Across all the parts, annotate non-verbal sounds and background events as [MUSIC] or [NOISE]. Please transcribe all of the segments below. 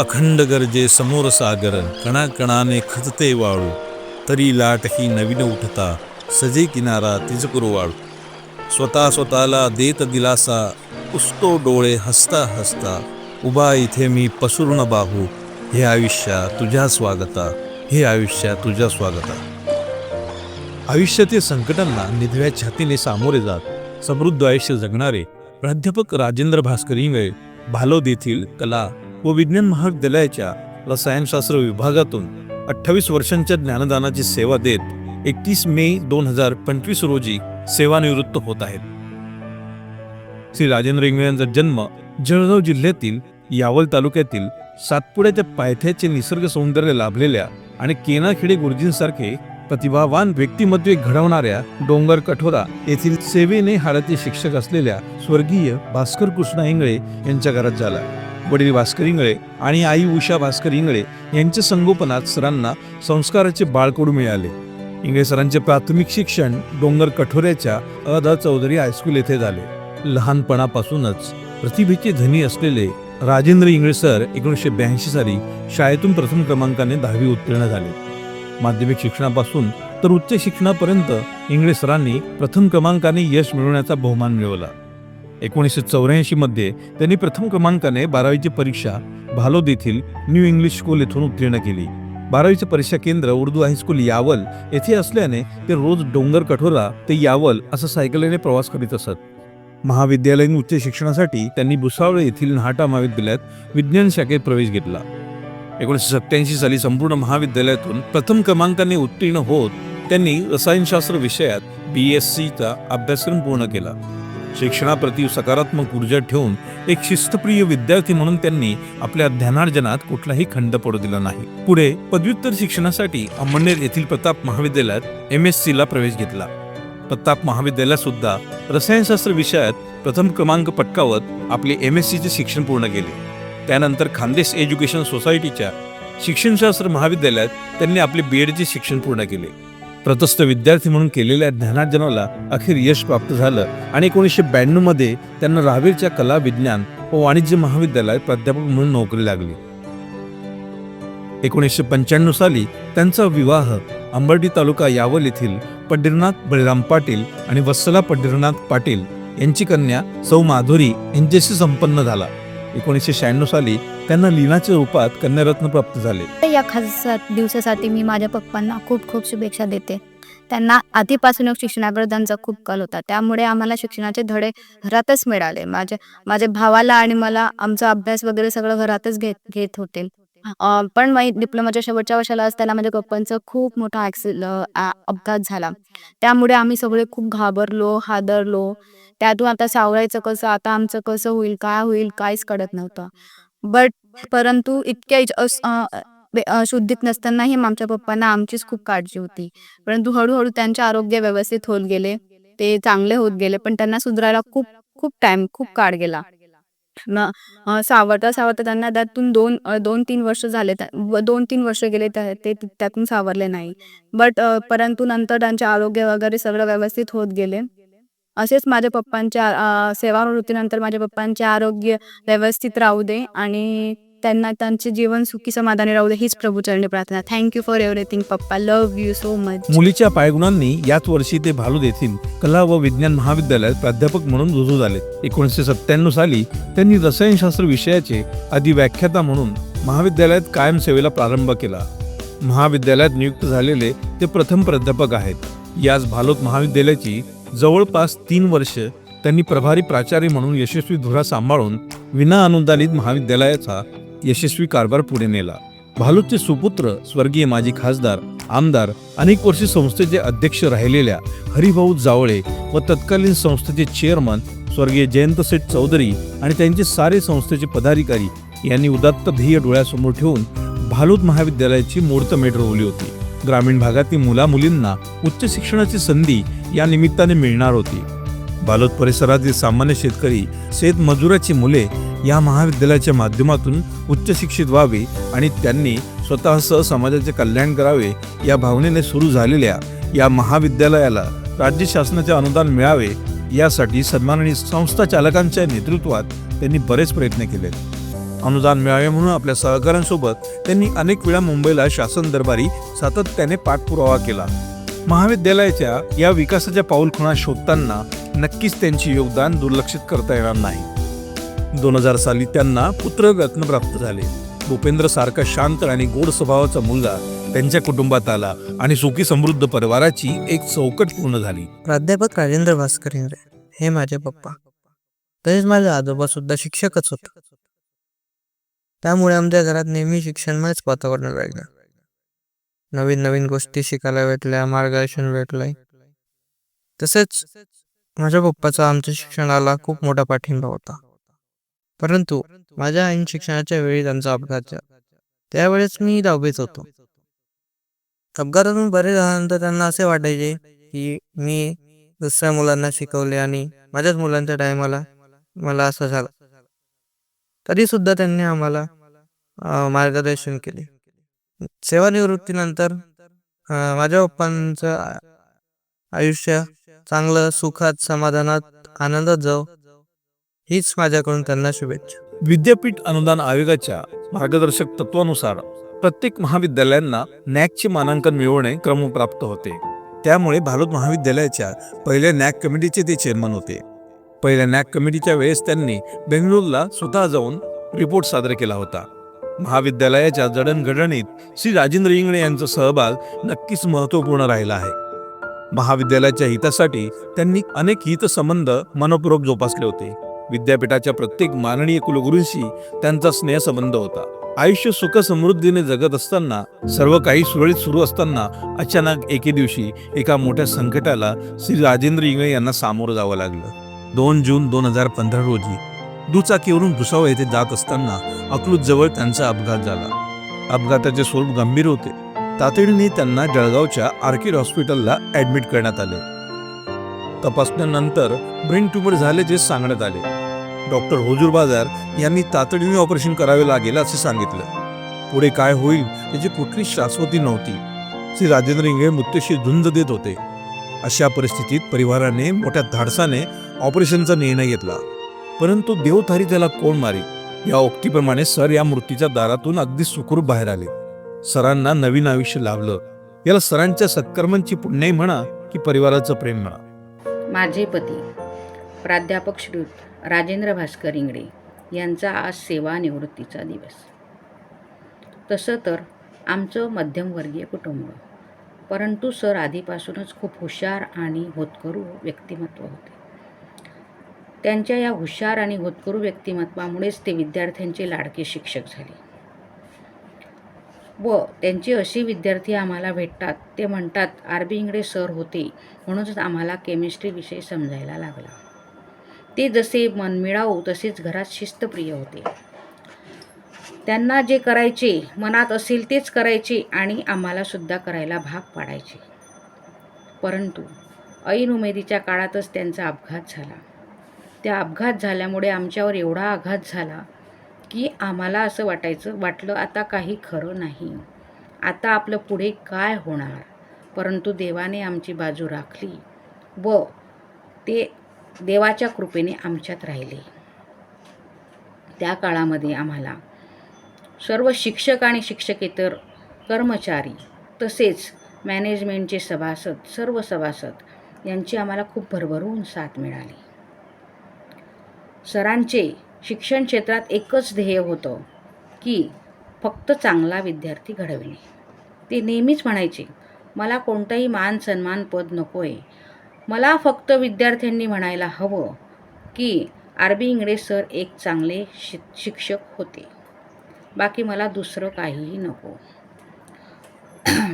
अखंड गरजे समोर सागर कणाकणाने खचते वाळू. तरी लाट ही नवीन उठता सजे किनारा तिज वाळू. स्वतः स्वतःला देत दिलासा पुसतो डोळे हसता हसता उभा इथे मी पसरून बाहू. हे आयुष्या तुझ्या स्वागता हे आयुष्या तुझ्या स्वागता. आयुष्यातील संकटांना निधव्या छातीने सामोरे जात समृद्ध आयुष्य जगणारे प्राध्यापक राजेंद्र भास्कर इंगळे भालोद येथील कला व विज्ञान महाविद्यालयाच्या रसायनशास्त्र विभागातून अठ्ठावीस वर्षांच्या ज्ञानदानाची सेवा देत एकतीस मे दोन हजार पंचवीस रोजी सेवानिवृत्त होत आहेत. श्री राजेंद्र इंगळे यांचा जन्म जळगाव जिल्ह्यातील यावल तालुक्यातील सातपुड्याच्या पायथ्याचे निसर्ग सौंदर्य लाभलेल्या आणि केनाखेडे गुरुजींसारखे प्रतिभावान व्यक्तिमत्वे घडवणाऱ्या डोंगर कठोरा येथील सेवेने हाडाचे शिक्षक असलेल्या स्वर्गीय भास्कर कृष्णा इंगळे यांच्या घरात झाला. वडील भास्कर इंगळे आणि आई उषा भास्कर इंगळे यांच्या संगोपनात सरांना संस्काराचे बाळकडू मिळाले. इंगळे सरांचे प्राथमिक शिक्षण डोंगर कठोऱ्याच्या A D Chaudhari high school येथे झाले. लहानपणापासूनच प्रतिभेचे धनी असलेले राजेंद्र इंगळे सर एकोणीसशे ब्याऐंशी साली शाळेतून प्रथम क्रमांकाने दहावी उत्तीर्ण झाले. माध्यमिक शिक्षणापासून तर उच्च शिक्षणापर्यंत इंगळे सरांनी प्रथम क्रमांकाने यश मिळवण्याचा बहुमान मिळवला. एकोणीसशे चौऱ्याऐंशीमध्ये त्यांनी प्रथम क्रमांकाने बारावीची परीक्षा भालोद येथील न्यू इंग्लिश स्कूल येथून उत्तीर्ण केली. बारावीचे परीक्षा केंद्र उर्दू हायस्कूल यावल येथे असल्याने ते रोज डोंगर कठोरा ते यावल असं सायकलीने प्रवास करीत असत. महाविद्यालयीन उच्च शिक्षणासाठी त्यांनी भुसावळ येथील नहाटा महाविद्यालयात विज्ञान शाखेत प्रवेश घेतला. एकोणीसशे सत्याऐंशी साली संपूर्ण महाविद्यालयातून प्रथम क्रमांकाने उत्तीर्ण होत त्यांनी रसायनशास्त्र विषयात बी एस सीचा अभ्यासक्रम पूर्ण केला. शिक्षणाप्रती सकारात्मक ऊर्जा ठेवून एक शिस्तप्रिय विद्यार्थी म्हणून त्यांनी आपल्या ध्यानार्जनात कुठलाही खंड पडू दिला नाही. पुढे पदव्युत्तर शिक्षणासाठी अंमळनेर येथील प्रताप महाविद्यालयात एम एस ला प्रवेश घेतला. प्रताप महाविद्यालयात सुद्धा रसायनशास्त्र विषयात प्रथम क्रमांक पटकावत आपले एम एस सीचे शिक्षण पूर्ण केले. त्यानंतर खानदेश एज्युकेशन सोसायटीच्या शिक्षणशास्त्र महाविद्यालयात त्यांनी आपले बी एडचे शिक्षण पूर्ण केले. प्रतस्थ विद्यार्थी म्हणून केलेल्या ज्ञानार्जनाला अखेर यश प्राप्त झालं आणि एकोणीसशे ब्याण्णवमध्ये त्यांना राहावीरच्या कला विज्ञान व वाणिज्य महाविद्यालयात प्राध्यापक म्हणून नोकरी लागली. एकोणीसशे पंच्याण्णव साली त्यांचा विवाह अंबर्डी तालुका यावल येथील पंढरीनाथ बळीराम पाटील आणि वत्सला पंढरीनाथ पाटील यांची कन्या सौ माधुरी यांच्याशी संपन्न झाला. एकोणीसशे शहाण्णव साली त्यांना लीनाच्या रूपात कन्यारत्न प्राप्त झाले. या खास दिवसासाठी मी माझ्या पप्पांना खूप खूप शुभेच्छा देते. त्यांना आधीपासूनच शिक्षणाकडे त्यांचा खूप कल होता. त्यामुळे आम्हाला शिक्षणाचे धडे घरातच मिळाले. माझ्या माझ्या भावाला आणि मला आमचा अभ्यास वगैरे सगळं घरातच घेत घेत होते. पण मी डिप्लोमाच्या शेवटच्या वर्षाला असताना माझ्या पप्पांचा खूप मोठा ॲक्सिल अपघात झाला. त्यामुळे आम्ही सगळे खूप घाबरलो हादरलो. त्यातून आता सावरायचं कसं आता आमचं कसं होईल काय होईल काहीच कळत नव्हतं. बट परंतु इतक्या शुद्धीत नसतानाही आमच्या पप्पांना आमचीच खूप काळजी होती. परंतु हळूहळू त्यांचे आरोग्य व्यवस्थित होत गेले. ते चांगले होत गेले पण त्यांना सुधारायला खूप खूप टाइम खूप काळ गेला. न सावरता सावरता त्यांना त्यातून दोन दोन तीन वर्ष झाले. व दोन तीन वर्ष गेले ते त्यातून सावरले नाही. बट परंतु नंतर त्यांचे आरोग्य वगैरे सगळं व्यवस्थित होत गेले. असेच माझ्या पप्पांच्या सेवानिवृत्तीनंतर माझ्या पप्पांचे आरोग्य व्यवस्थित राहू दे आणि त्यांना त्यांचे जीवन सुखी समाधानी राहू दे हीच प्रभूचरणी प्रार्थना. Thank you for everything papa. Love you so much मुलीच्या पायगुणांनी याच वर्षी ते भालू येथील कला व विज्ञान महाविद्यालयात प्राध्यापक म्हणून रुजू झाले. एकोणीसशे सत्त्याण्णव साली त्यांनी रसायनशास्त्र विषयाचे आधी व्याख्याता म्हणून महाविद्यालयात कायम सेवेला प्रारंभ केला. महाविद्यालयात नियुक्त झालेले ते प्रथम प्राध्यापक आहेत. याच भालोत महाविद्यालयाची जवळपास तीन वर्ष त्यांनी प्रभारी प्राचार्य म्हणून यशस्वी धुरा सांभाळून विना अनुदानित महाविद्यालयाचा यशस्वी कारभार पुढे नेला. भालूचे सुपुत्र स्वर्गीय माजी खासदार आमदार अनेक वर्षे संस्थेचे अध्यक्ष राहिलेल्या हरिभाऊ जावळे व तत्कालीन संस्थेचे चेअरमन स्वर्गीय जयंत सेठ चौधरी आणि त्यांचे सारे संस्थेचे पदाधिकारी यांनी उदात्त ध्येय डोळ्यासमोर ठेवून भालूद महाविद्यालयाची मूर्तमेढ रोवली होती. ग्रामीण भागातील मुलामुलींना उच्च शिक्षणाची संधी या निमित्ताने मिळणार होती. बालोद परिसरातील सामान्य शेतकरी शेतमजुराची मुले या महाविद्यालयाच्या माध्यमातून उच्च शिक्षित व्हावे आणि त्यांनी स्वतःसह समाजाचे कल्याण करावे या भावनेने सुरू झालेल्या या महाविद्यालयाला राज्य शासनाचे अनुदान मिळावे यासाठी सन्माननीय संस्था चालकांच्या नेतृत्वात त्यांनी बरेच प्रयत्न केले अनुदान मिळावे म्हणून आपल्या सहकाऱ्यांसोबत त्यांनी अनेक वेळा मुंबईला शासन दरबारी सातत्याने पाठपुरावा केला. महाविद्यालयाच्या या विकासाच्या पाऊलखुणा शोधताना नक्कीच त्यांचे योगदान दुर्लक्षित करता येणार नाही. दोन हजार साली त्यांना पुत्ररत्न प्राप्त झाले. भूपेंद्र सारखा शांत आणि गोड स्वभावाचा मुलगा त्यांच्या कुटुंबात आला आणि सुखी समृद्ध परिवाराची एक चौकट पूर्ण झाली. प्राध्यापक राजेंद्र भास्कर हे माझे पप्पा. तसेच माझे आजोबा सुद्धा शिक्षकच होते. त्यामुळे आमच्या घरात नेहमी शिक्षणमयच वातावरण राहिलं. नवीन नवीन गोष्टी शिकायला भेटल्या मार्गदर्शन भेटलंय. तसेच माझ्या पप्पाचा आमच्या शिक्षणाला खूप मोठा पाठिंबा होता. परंतु माझ्या आईन शिक्षणाच्या वेळी त्यांचा अपघात झाला. त्यावेळेस मी दहावीत होतो. अपघातातून बरे झाल्यानंतर त्यांना असे वाटायचे की मी दुसऱ्या मुलांना शिकवले आणि माझ्याच मुलांच्या टायमाला मला असं झालं. तरी सुद्धा त्यांनी आम्हाला मार्गदर्शन केले. सेवानिवृत्तीनंतर नंतर माझ्या पप्पांचं आयुष्य चांगलं सुखात समाधानात आनंदात जाऊ हीच माझ्याकडून त्यांना शुभेच्छा. विद्यापीठ अनुदान आयोगाच्या मार्गदर्शक तत्वानुसार प्रत्येक महाविद्यालयांना नॅकचे मानांकन मिळवणे क्रमप्राप्त होते. त्यामुळे भारत महाविद्यालयाच्या पहिल्या नॅक कमिटीचे ते चेअरमन होते. पहिल्या नॅक कमिटीच्या वेळेस त्यांनी बेंगळुरूला स्वतः जाऊन रिपोर्ट सादर केला होता. महाविद्यालयाच्या जडणघडणीत श्री राजेंद्र इंगळे यांचा सहभाग नक्कीच महत्त्वपूर्ण राहिला आहे. महाविद्यालयाच्या हितासाठी त्यांनी अनेक हितसंबंध मनपूर्वक जोपासले होते. विद्यापीठाच्या प्रत्येक माननीय कुलगुरूंशी त्यांचा स्नेहसंबंध होता. आयुष्य सुख समृद्धीने जगत असताना सर्व काही सुरळीत सुरू असताना अचानक एके दिवशी एका मोठ्या संकटाला श्री राजेंद्र इंगळे यांना सामोरं जावं लागलं. दोन जून दोन हजार पंधरा रोजी दुचाकीवरून भुसावळ येथे जात असताना अकलूज जवळ त्यांचा अपघात झाला. अपघाताचे स्वरूप गंभीर होते. तातडीने त्यांना जळगावच्या आर्किड हॉस्पिटलला ऍडमिट करण्यात आले. तपासण्यानंतर ब्रेन ट्यूमर झाल्याचे सांगण्यात आले. डॉक्टर हुजूर बाजार यांनी तातडीने ऑपरेशन करावे लागेल असे सांगितलं. पुढे काय होईल याची कुठली शाश्वती नव्हती. श्री राजेंद्र इंगळे मृत्यूशी झुंज देत होते. अशा परिस्थितीत परिवाराने मोठ्या धाडसाने ऑपरेशनचा निर्णय घेतला. परंतु देवधारी त्याला कोण मारी या उक्तीप्रमाणे सर या मूर्तीच्या दारातून अगदी सुखरूप बाहेर आले. सरांना नवीन आयुष्य लाभलं. याला सरांच्या सत्कर्मांची पुण्याई म्हणा की परिवाराचं प्रेम म्हणा. माझे पती प्राध्यापक श्रीयुत राजेंद्र भास्कर इंगडे यांचा आज सेवा निवृत्तीचा दिवस. तसं तर आमचं मध्यमवर्गीय कुटुंब परंतु सर आधीपासूनच खूप हुशार आणि होतकरू व्यक्तिमत्व होते. त्यांच्या या हुशार आणि होतकरू व्यक्तिमत्वामुळेच ते विद्यार्थ्यांचे लाडके शिक्षक झाले. व त्यांचे असे विद्यार्थी आम्हाला भेटतात ते म्हणतात आरबी इंगडे सर होते म्हणूनच आम्हाला केमिस्ट्री विषय समजायला लागला. ते जसे मनमिळावू तसेच घरात शिस्तप्रिय होते. त्यांना जे करायचे मनात असेल तेच करायचे आणि आम्हालासुद्धा करायला भाग पाडायचे. परंतु ऐन उमेदीच्या काळातच त्यांचा अपघात झाला. त्या अपघात झाल्यामुळे आमच्यावर एवढा आघात झाला की आम्हाला असं वाटायचं वाटलं आता काही खरं नाही. आता आपलं पुढे काय होणार? परंतु देवाने आमची बाजू राखली व ते देवाच्या कृपेने आमच्यात राहिले. त्या काळामध्ये आम्हाला सर्व शिक्षक आणि शिक्षकेतर कर्मचारी तसेच मॅनेजमेंटचे सभासद सर्व सभासद यांची आम्हाला खूप भरभरून साथ मिळाली. सरांचे शिक्षण क्षेत्रात एकच ध्येय होतं की फक्त चांगला विद्यार्थी घडविणे. ते नेहमीच म्हणायचे मला कोणताही मान सन्मान पद नको आहे मला फक्त विद्यार्थ्यांनी म्हणायला हवं की आरबी इंगळे इंगडे सर एक चांगले शि शिक्षक होते. बाकी मला दुसरं काहीही नको. [CLEARS THROAT]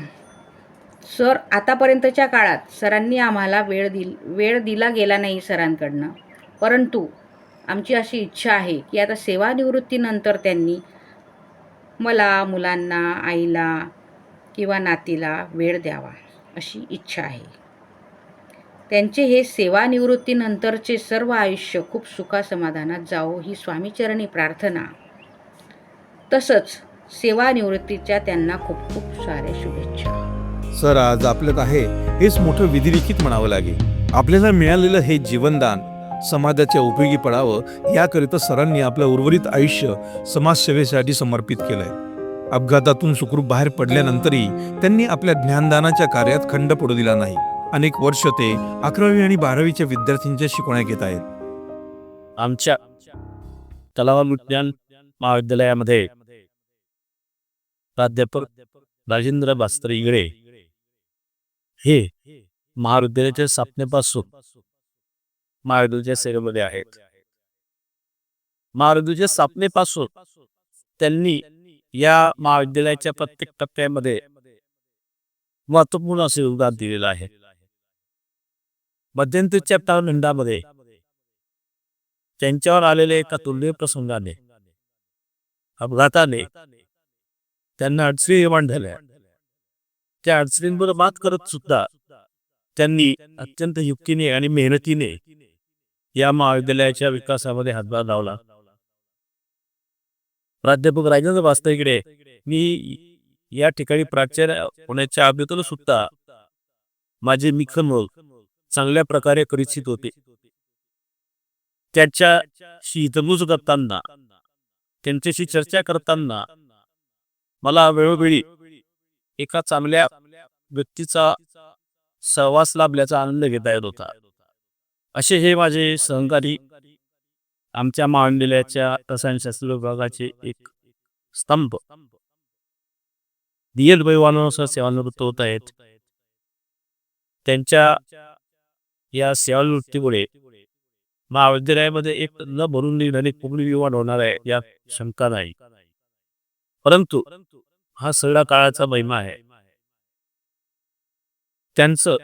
सर आतापर्यंतच्या काळात सरांनी आम्हाला वेळ दिल वेळ दिला गेला नाही सरांकडनं. परंतु आमची अशी इच्छा आहे की आता सेवानिवृत्तीनंतर त्यांनी मला मुलांना आईला किंवा नातीला वेळ द्यावा अशी इच्छा आहे. त्यांचे हे सेवानिवृत्तीनंतरचे सर्व आयुष्य खूप सुखासमाधानात जावो ही स्वामीचरणी प्रार्थना. तसंच सेवानिवृत्तीच्या त्यांना खूप खूप साऱ्या शुभेच्छा. सर आज आपल्यात आहे हेच मोठं विधिलिखित म्हणावं लागेल. आपल्याला मिळालेलं हे जीवनदान समाजाच्या उपयोगी पडावं याकरिता सरांनी आपलं उर्वरित आयुष्य समाजसेवेसाठी समर्पित केलंय. अपघातातून सुखरूप बाहेर पडल्यानंतरही त्यांनी आपल्या ज्ञानदानाच्या कार्यात खंड पडू दिला नाही. अनेक वर्ष ते अकरावी आणि बारावीच्या विद्यार्थ्यांच्या शिकवण्या घेत आहेत. आमच्या कला व विज्ञान महाविद्यालयामध्ये प्राध्यापक राजेंद्र भास्कर इंगळे हे महाविद्यालयाच्या स्थापनेपासून महाविद्यालयाच्या सेवेमध्ये आहेत. महाविद्यालयाच्या स्थापनेपासून त्यांनी या महाविद्यालयाच्या प्रत्येक टप्प्यामध्ये महत्त्वपूर्ण असे योगदान दिलेलं आहे. मध्यंतरीच्या कालखंडामध्ये त्यांच्यावर आलेल्या एका दुर्दैव प्रसंगाने अपघाताने त्यांना अडचणी निर्माण झाल्या. त्या अडचणींवर मात करत सुद्धा त्यांनी अत्यंत युक्तीने आणि मेहनतीने या महाविद्यालयाच्या विकासामध्ये हातभार लावला. प्राध्यापक राजेंद्र वास्तविकडे मी या ठिकाणी प्राचार्य होण्याच्या अगोदर सुद्धा माझे मिखनमोल चांगल्या प्रकारे परिचित होते. त्याच्याशी हितगुज करताना त्यांच्याशी चर्चा करताना मला वेळोवेळी एका चांगल्या व्यक्तीचा सहवास लाभल्याचा आनंद घेता येत होता. असे हे माझे सहकारी आमच्या महाविद्यालयाच्या रसायनशास्त्र विभागाचे एक स्तंभ. दियल वैवानानुसार सेवानिवृत्त होत आहेत. त्यांच्या या सेवानिवृत्तीमुळे महाविद्यालयामध्ये एक न भरून निघणारी कोकणी विवाद होणार आहे यात शंका नाही. परंतु हा सगळा काळाचा महिमा आहे. त्यांचं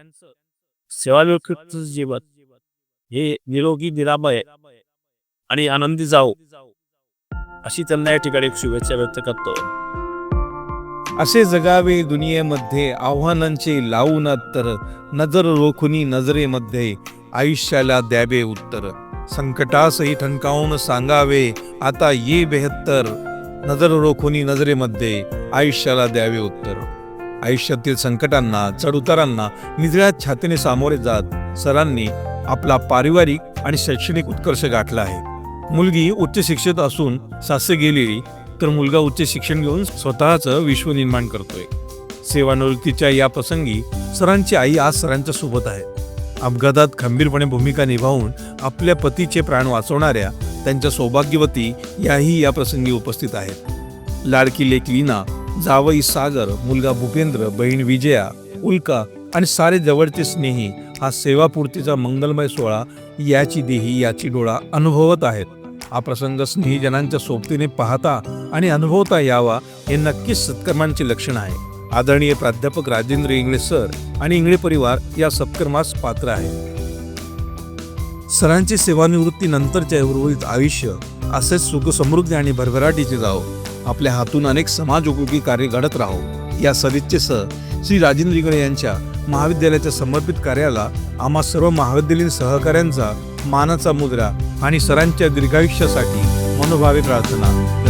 सेवानिवृत्तीचं जीवन हे निरोगी निरामय आणि आनंदी जाऊ अशी त्यांना या ठिकाणी शुभेच्छा व्यक्त करतो. असे जगावे दुनियेमध्ये आव्हानांचे लावून तर नजर रोखुनी नजरेमध्ये आयुष्याला द्यावे उत्तर. संकटासही ठणकावून सांगावे आता ये बेहत्तर. नजर रोखुनी नजरेमध्ये आयुष्याला द्यावे उत्तर. आयुष्यातील संकटांना चढउतारांना निजळ्या छातीने सामोरे जात सरांनी आपला पारिवारिक आणि शैक्षणिक उत्कर्ष गाठला आहे. मुलगी उच्च शिक्षित असून सासे गेलेली तर मुलगा उच्च शिक्षण घेऊन स्वतःचं विश्व निर्माण करतोय. सेवानिवृत्तीच्या या प्रसंगी सरांची आई आज सरांच्या सोबत आहे. अपघातात खंबीरपणे भूमिका निभावून आपल्या पतीचे प्राण वाचवणाऱ्या त्यांच्या सौभाग्यवती याही या प्रसंगी उपस्थित आहेत. लाडकी लेक लीना जावई सागर मुलगा भूपेंद्र बहीण विजया उल्का आणि सारे जवळचे स्नेही हा सेवापूर्तीचा मंगलमय सोहळा याची देही याची डोळा अनुभवत आहेत. हा प्रसंग स्नेहीजनांच्या सोबतीने पाहता आणि अनुभवता यावा हे नक्कीच सत्कर्मांचे लक्षण आहे. आदरणीय प्राध्यापक राजेंद्र इंगळे सर आणि इंगळे परिवार या सत्कर्मास पात्र आहे सरांची सेवानिवृत्ती नंतरच्या उर्वरित आयुष्य असेच सुख समृद्धी आणि भरभराटीचे जावो. आपल्या हातून अनेक समाजोपयोगी कार्य घडत राहो. या सदिच्छेसह श्री राजेंद्र इंगळे यांच्या महाविद्यालयाच्या समर्पित कार्याला आम्हा सर्व महाविद्यालयीन सहकाऱ्यांचा मानाचा मुद्रा आणि सरांच्या दीर्घायुष्यासाठी मनोभावी प्रार्थना.